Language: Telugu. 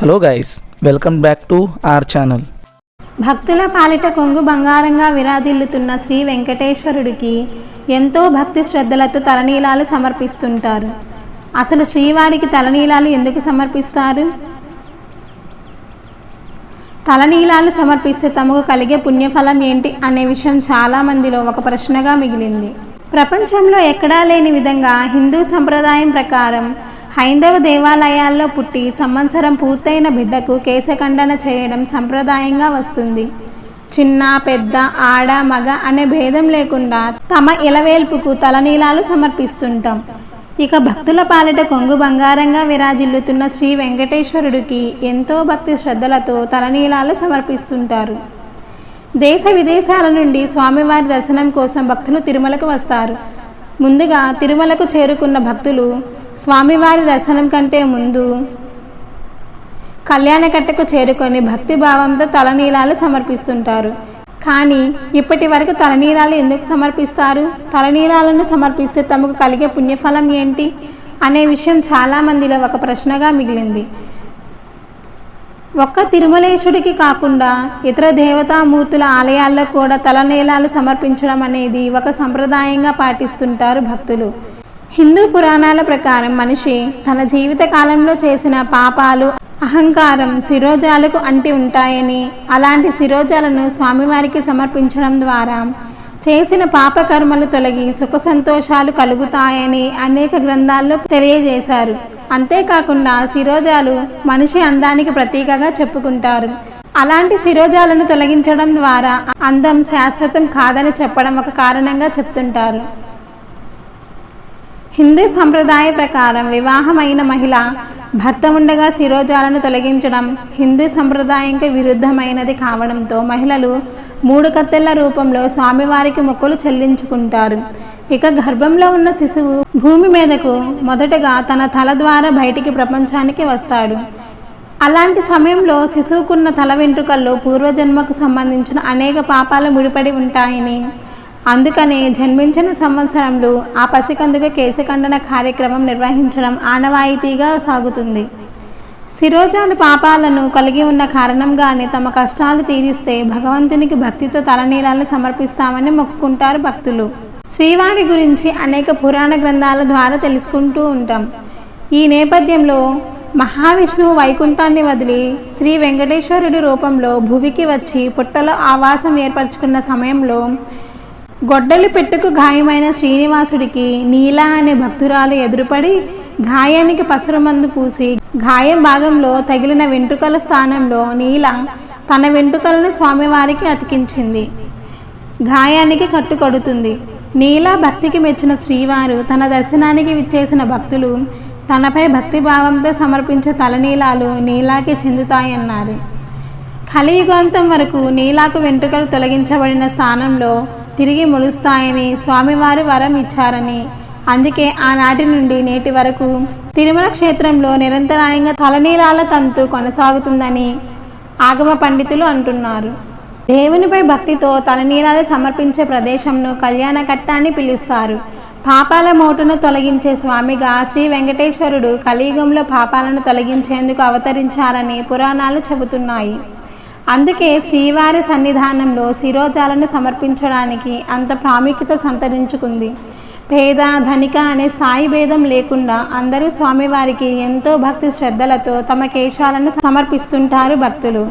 Hello guys welcome back to our channel భక్తుల పాలిట కొంగు బంగారంగా విరాజిల్లుతున్న శ్రీ వెంకటేశ్వరుడికి ఎంతో భక్తి శ్రద్ధలతో తలనీలాలు సమర్పిస్తుంటారు. అసలు శ్రీవారికి తలనీలాలు ఎందుకు సమర్పిస్తారు? తలనీలాలు సమర్పిస్తే తమకు కలిగే పుణ్యఫలం ఏంటి అనే విషయం చాలా మందిలో ఒక ప్రశ్నగా మిగిలింది. ప్రపంచంలో ఎక్కడా లేని విధంగా హిందూ సంప్రదాయం ప్రకారం హైందవ దేవాలయాల్లో పుట్టి సంవత్సరం పూర్తయిన బిడ్డకు కేశఖండన చేయడం సంప్రదాయంగా వస్తుంది. చిన్న పెద్ద ఆడ మగ అనే భేదం లేకుండా తమ ఇలవేల్పుకు తలనీలాలు సమర్పిస్తుంటాం. ఇక భక్తుల పాలిట కొంగు బంగారంగా విరాజిల్లుతున్న శ్రీ వెంకటేశ్వరుడికి ఎంతో భక్తి శ్రద్ధలతో తలనీలాలు సమర్పిస్తుంటారు. దేశ విదేశాల నుండి స్వామివారి దర్శనం కోసం భక్తులు తిరుమలకు వస్తారు. ముందుగా తిరుమలకు చేరుకున్న భక్తులు స్వామివారి దర్శనం కంటే ముందు కళ్యాణకట్టకు చేరుకొని భక్తి భావంతో తలనీలాలు సమర్పిస్తుంటారు. కానీ ఇప్పటి వరకు తలనీలాలు ఎందుకు సమర్పిస్తారు? తలనీలాలను సమర్పిస్తే తమకు కలిగే పుణ్యఫలం ఏంటి? అనే విషయం చాలా మందిలో ఒక ప్రశ్నగా మిగిలింది. ఒక్క తిరుమలేశుడికి కాకుండా ఇతర దేవతామూర్తుల ఆలయాల్లో కూడా తలనీలాలు సమర్పించడం అనేది ఒక సంప్రదాయంగా పాటిస్తుంటారు భక్తులు. హిందూ పురాణాల ప్రకారం మనిషి తన జీవితకాలంలో చేసిన పాపాలు అహంకారం శిరోజాలకు అంటి ఉంటాయని అలాంటి శిరోజాలను స్వామివారికి సమర్పించడం ద్వారా చేసిన పాపకర్మలు తొలగి సుఖ సంతోషాలు కలుగుతాయని అనేక గ్రంథాల్లో తెలియజేశారు. అంతేకాకుండా శిరోజాలు మనిషి అందానికి ప్రతీకగా చెప్పుకుంటారు. అలాంటి శిరోజాలను తొలగించడం ద్వారా అందం శాశ్వతం కాదని చెప్పడం ఒక కారణంగా చెప్తుంటారు. హిందూ సంప్రదాయ ప్రకారం వివాహమైన మహిళ భర్త ఉండగా శిరోజాలను తొలగించడం హిందూ సంప్రదాయంకి విరుద్ధమైనది కావడంతో మహిళలు మూడు కత్తెల రూపంలో స్వామివారికి మొక్కులు చెల్లించుకుంటారు. ఇక గర్భంలో ఉన్న శిశువు భూమి మీదకు మొదటగా తన తల ద్వారా బయటికి ప్రపంచానికి వస్తాడు. అలాంటి సమయంలో శిశువుకున్న తల వెంట్రుకల్లో పూర్వజన్మకు సంబంధించిన అనేక పాపాలు ముడిపడి ఉంటాయని అందుకనే జన్మించిన సంవత్సరంలో ఆ పసికందుకు కేశఖండన కార్యక్రమం నిర్వహించడం ఆనవాయితీగా సాగుతుంది. శిరోజాలు పాపాలను కలిగి ఉన్న కారణంగానే తమ కష్టాలు తీరిస్తే భగవంతునికి భక్తితో తలనీలాలు సమర్పిస్తామని మొక్కుకుంటారు భక్తులు. శ్రీవారి గురించి అనేక పురాణ గ్రంథాల ద్వారా తెలుసుకుంటూ ఉంటాం. ఈ నేపథ్యంలో మహావిష్ణువు వైకుంఠాన్ని వదిలి శ్రీ వెంకటేశ్వరుడి రూపంలో భువికి వచ్చి పుట్టలో ఆవాసం ఏర్పరచుకున్న సమయంలో గొడ్డలి పెట్టుకు గాయమైన శ్రీనివాసుడికి నీలా అనే భక్తురాలు ఎదురుపడి గాయానికి పసురమందు మందు పూసి గాయం భాగంలో తగిలిన వెంట్రుకల స్థానంలో నీల తన వెంట్రుకలను స్వామివారికి అతికించింది. గాయానికి కట్టు కడుతుంది. నీల భక్తికి మెచ్చిన శ్రీవారు తన దర్శనానికి విచ్చేసిన భక్తులు తనపై భక్తి భావంతో సమర్పించే తలనీలాలు నీలాకి చెందుతాయన్నారు. కలియుగాంతం వరకు నీలాకు వెంట్రుకలు తొలగించబడిన స్థానంలో తిరిగి మొలుస్తాయని స్వామివారు వరం ఇచ్చారని. అందుకే ఆనాటి నుండి నేటి వరకు తిరుమల క్షేత్రంలో నిరంతరాయంగా తలనీలాల తంతు కొనసాగుతుందని ఆగమ పండితులు అంటున్నారు. దేవునిపై భక్తితో తలనీలాలు సమర్పించే ప్రదేశంను కళ్యాణకట్ట అని పిలుస్తారు. పాపాల మోటును తొలగించే స్వామిగా శ్రీ వెంకటేశ్వరుడు కలియుగంలో పాపాలను తొలగించేందుకు అవతరించారని పురాణాలు చెబుతున్నాయి. అందుకే శ్రీవారి సన్నిధానంలో శిరోజాలను సమర్పించడానికి అంత ప్రాముఖ్యత సంతరించుకుంది. పేద ధనిక అనే స్థాయి భేదం లేకుండా అందరూ స్వామివారికి ఎంతో భక్తి శ్రద్ధలతో తమ కేశాలను సమర్పిస్తుంటారు భక్తులు.